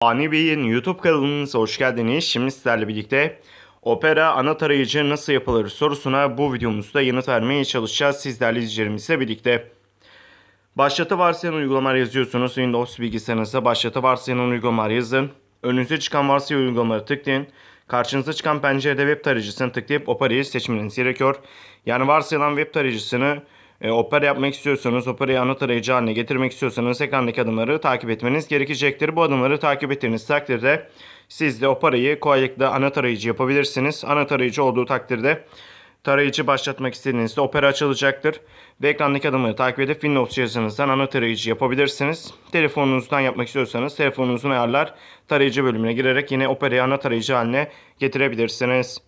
Ani Bey'in YouTube kanalımıza hoş geldiniz. Şimdi sizlerle birlikte Opera ana tarayıcı nasıl yapılır sorusuna bu videomuzda yanıt vermeye çalışacağız sizlerle izleyicilerimizle birlikte. Başlatı varsayan uygulamalar yazıyorsunuz. Windows bilgisayarınızda başlatı varsayan uygulamalar yazın. Önünüze çıkan varsayan uygulamaları tıklayın. Karşınıza çıkan pencerede web tarayıcısını tıklayıp Opera'yı seçmeniz gerekiyor. Yani varsayılan web tarayıcısını e, Opera yapmak istiyorsanız, Opera'yı ana tarayıcı haline getirmek istiyorsanız ekrandaki adımları takip etmeniz gerekecektir. Bu adımları takip ettiğiniz takdirde siz de Opera'yı kolaylıkla ana tarayıcı yapabilirsiniz. Ana tarayıcı olduğu takdirde tarayıcı başlatmak istediğinizde Opera açılacaktır. Ve ekrandaki adımları takip edip Windows cihazınızdan ana tarayıcı yapabilirsiniz. Telefonunuzdan yapmak istiyorsanız telefonunuzun ayarlar tarayıcı bölümüne girerek yine Opera'yı ana tarayıcı haline getirebilirsiniz.